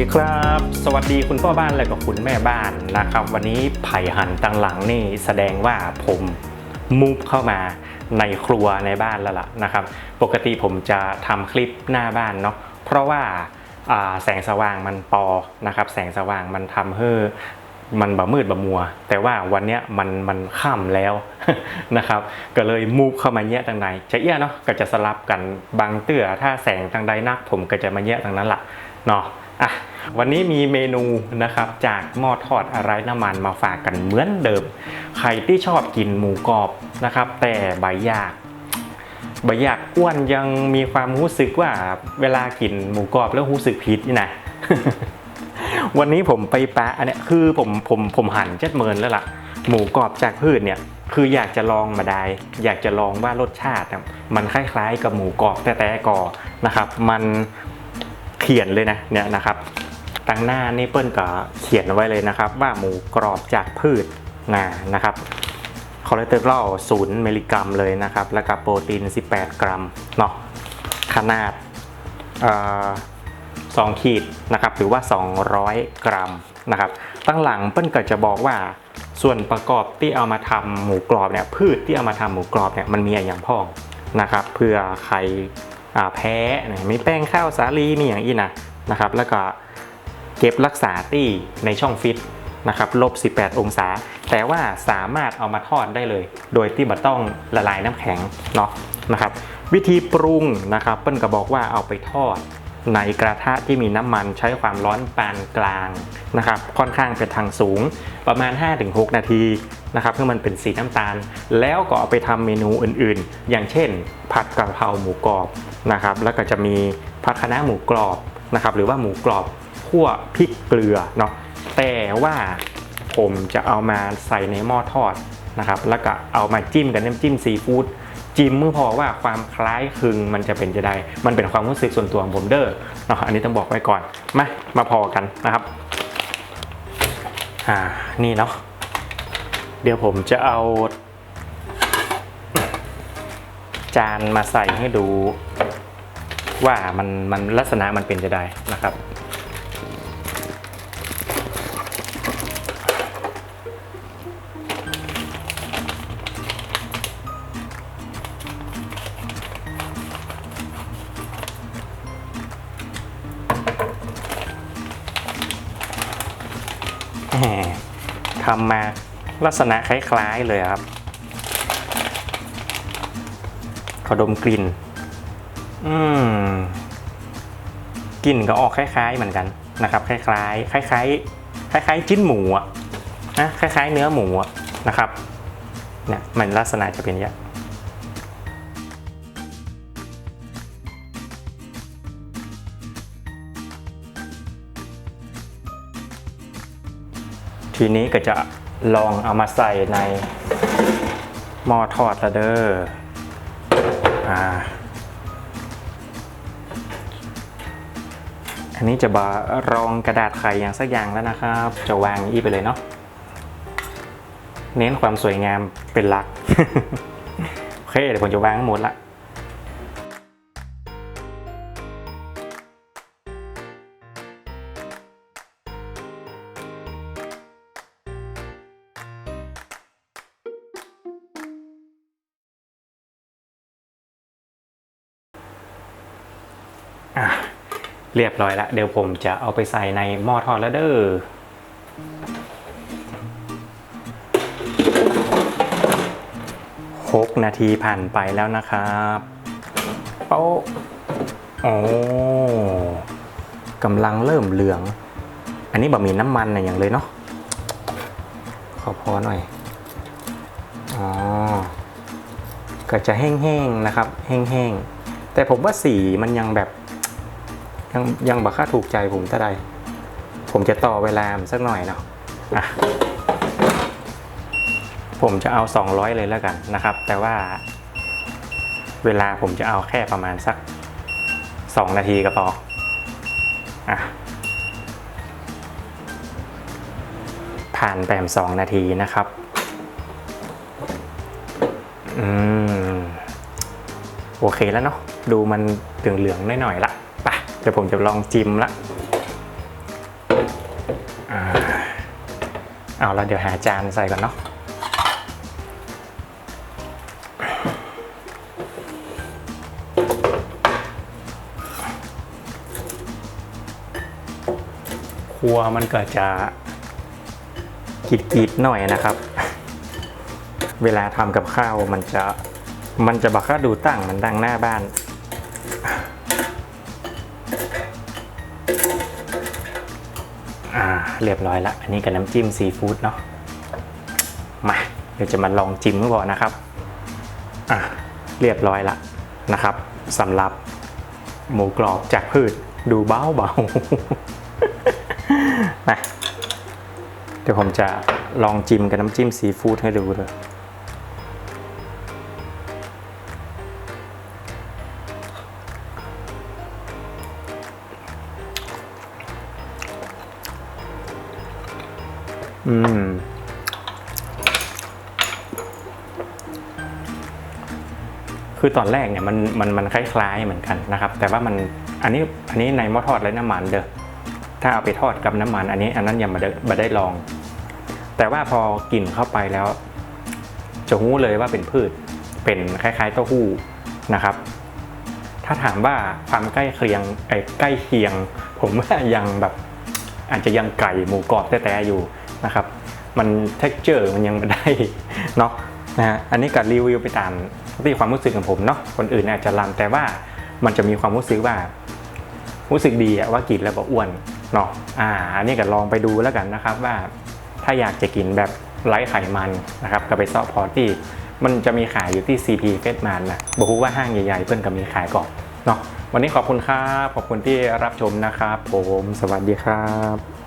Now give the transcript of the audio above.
ดีครับ สวัสดีคุณพ่อบ้านและก็คุณแม่บ้านนะครับ วันนี้ไผ่หันตังหลังนี่แสดงว่าผมมูฟเข้ามาในครัวในบ้านแล้วล่ะนะครับ ปกติผมจะทำคลิปหน้าบ้านเนาะเพราะว่าาแสงสว่างมันปอนะครับ แสงสว่างมันทำให้มันบ่มืดบ่มัว แต่ว่าวันเนี้ยมันมันค่ำแล้วนะครับ ก็เลยมูฟเข้ามาแยะทางในจะเอี้ยเนาะก็จะสลับกันบางเตื้อถ้าแสงทางใดนัก ผมก็จะมาแยะทางนั้นล่ะเนาะ อะวันนี้มีเมนูนะครับจากหม้อทอดอะไรน้ำมันมาฝากกันเหมือนเดิม ใครที่ชอบกินหมูกรอบนะครับ แต่ใบยากใบยากอ้วนยังมีความรู้สึกว่าเวลากินหมูกรอบแล้วรู้สึกผิดนี่นะวันนี้ผมไปปะอันนี้คือผมผมผมหั่นเจ็ดเมินแล้วล่ะ หมูกรอบจากพืชเนี่ยคืออยากจะลองมาได้ อยากจะลองว่ารสชาติ มันคล้ายๆกับหมูกรอบแต่แต่ก่อนะครับ มัน ขียนเลยนะเนี่ยนะครับตั้งหน้านี่เปิ้ลก็เขียนไว้เลยนะครับ ว่าหมูกรอบจากพืชนะนะครับคอเลสเตอรอล0มิลลิกรัมเลยนะครับ แล้วก็โปรตีน 18 กรัมเนาะขนาดสองขีดนะครับหรือว่า 200 กรัมนะครับตั้งหลังเปิ้ลก็จะบอกว่าส่วนประกอบที่เอามาทำหมูกรอบเนี่ยพืชที่เอามาทำหมูกรอบเนี่ยมันมีอย่างพ่องนะครับเพื่อใคร แพ้เนี่ยมีแป้งข้าวสาลีมีอย่างอีนะนะครับ แล้วก็เก็บรักษาตี้ในช่องฟิตนะครับลบ 18 องศา แต่ว่าสามารถเอามาทอดได้เลย โดยที่บัต้องละลายน้ำแข็งเนาะนะครับ วิธีปรุงนะครับเปิ้ลก็บอกว่าเอาไปทอด ในกระทะที่มีน้ำมันใช้ความร้อนปานกลางนะครับ ค่อนข้างเป็นทางสูงประมาณ 5-6 นาทีนะครับเพื่อมันเป็นสีน้ำตาล แล้วก็เอาไปทำเมนูอื่นๆ อย่างเช่น ผัดกะเพราหมูกรอบนะครับ แล้วก็จะมีผัดคะน้าหมูกรอบนะครับ หรือว่าหมูกรอบคั่วพริกเกลือเนาะแต่ว่าผมจะเอามาใส่ในหม้อทอดนะครับ แล้วก็เอามาจิ้มกับน้ำจิ้มซีฟู้ด จิ้มเมื่อพอว่าความคล้ายคลึงมันจะเป็นจะได้ มันเป็นความรู้สึกส่วนตัวของผมเด้อเนาะอันนี้ต้องบอกไว้ก่อน มา มาพอกันนะครับ อ่า นี่เนาะ เดี๋ยวผมจะเอา จานมาใส่ให้ดูว่ามันมันลักษณะมันเป็นจะได้นะครับ ทำมาลักษณะคล้ายๆเลยครับ ขอดมกลิ่น อืมกลิ่นก็ออกคล้าย ๆ เหมือนกันนะครับ คล้ายๆคล้ายๆคล้ายๆจิ้นหมูอะนะคล้าย ๆ เนื้อหมูอะนะครับ เนี่ยมันลักษณะจะเป็นอย่างนี้ ทีนี้ก็จะลองเอามาใส่ในหม้อทอดละเด้ออ่าอันนี้จะบารองกระดาษไขอย่างสักอย่างแล้วนะครับ จะวางอี้ไปเลยเนาะเน้นความสวยงามเป็นหลัก โอเคเดี๋ยวผมจะวางหมดละ อะเรียบร้อยแล้วเดี๋ยวผมจะเอาไปใส่ในหม้อทอดแล้วเด้อหกนาทีผ่านไปแล้วนะครับโป๊ะโอ้กำลังเริ่มเหลือง อันนี้บะหมี่น้ำมันนะอย่างเลยเนาะขอพอหน่อยอ๋อก็จะแห้งๆนะครับ แห้งๆแต่ผมว่าสีมันยังแบบ ยังยังบัค่าถูกใจผมเท่าใดผมจะต่อเวลามสักหน่อยเนาะอะผมจะเอา 200 เลยแล้วกันนะครับ แต่ว่า เวลาผมจะเอาแค่ประมาณสัก 2 นาทีก็พออะผ่านไปสองนาทีนะครับ อืม โอเคแล้วเนาะ ดูมันเหลืองๆหน่อยๆละ ดี๋ยวผมจะลองจิ้มละอ่าเอาล้วเดี๋ยวหาจานใส่ก่อนเนาะครัวมันก็จะกีดๆหน่อยนะครับ เวลาทำกับข้าวมันจะมันจะบักค่าดูตั้งมันดังหน้าบ้าน เรียบร้อยละ อันนี้กับน้ำจิ้มซีฟู้ดเนาะ มาเดี๋ยวจะมาลองจิ้มก่อนนะครับ อะเรียบร้อยละนะครับสำหรับหมูกรอบจากพืชดูเบาเบาๆนะเดี๋ยวผมจะลองจิ้มกับน้ำจิ้มซีฟู้ดให้ดูเลย อืมคือตอนแรกเนี่ยมันมันมันคล้ายๆเหมือนกันนะครับ แต่ว่ามันอันนี้อันนี้ในหม้อทอดไร้น้ำมันเด้อถ้าเอาไปทอดกับน้ำมัน อันนี้อันนั้นยังมาได้มาได้ลอง แต่ว่าพอกินเข้าไปแล้ว จะรู้เลยว่าเป็นพืชเป็นคล้ายๆเต้าหู้นะครับ ถ้าถามว่าความใกล้เคียงไอ้ใกล้เคียง ผมว่ายังแบบ อาจจะยังไก่หมูกรอบแต่ๆอยู่ นะครับ มันเท็กเจอร์มันยังไม่ได้เนาะนะฮะอันนี้กับรีวิวไปตามที่ความรู้สึกของผมเนาะคนอื่นอาจจะลำแต่ว่ามันจะมีความรู้สึกว่า รู้สึกดีอะว่ากินแล้วแบบอ้วนเนาะอ่าอันนี้ก็ลองไปดูแล้วกันนะครับว่า ถ้าอยากจะกินแบบไร้ไขมันนะครับก็ไปซอกพอที่มันจะมีขายอยู่ที่ CP เฟสมันนะบอกว่าห้างใหญ่ๆ เพื่อนก็มีขายก่อนเนาะวันนี้ขอบคุณครับ ขอบคุณที่รับชมนะครับ ผม สวัสดีครับ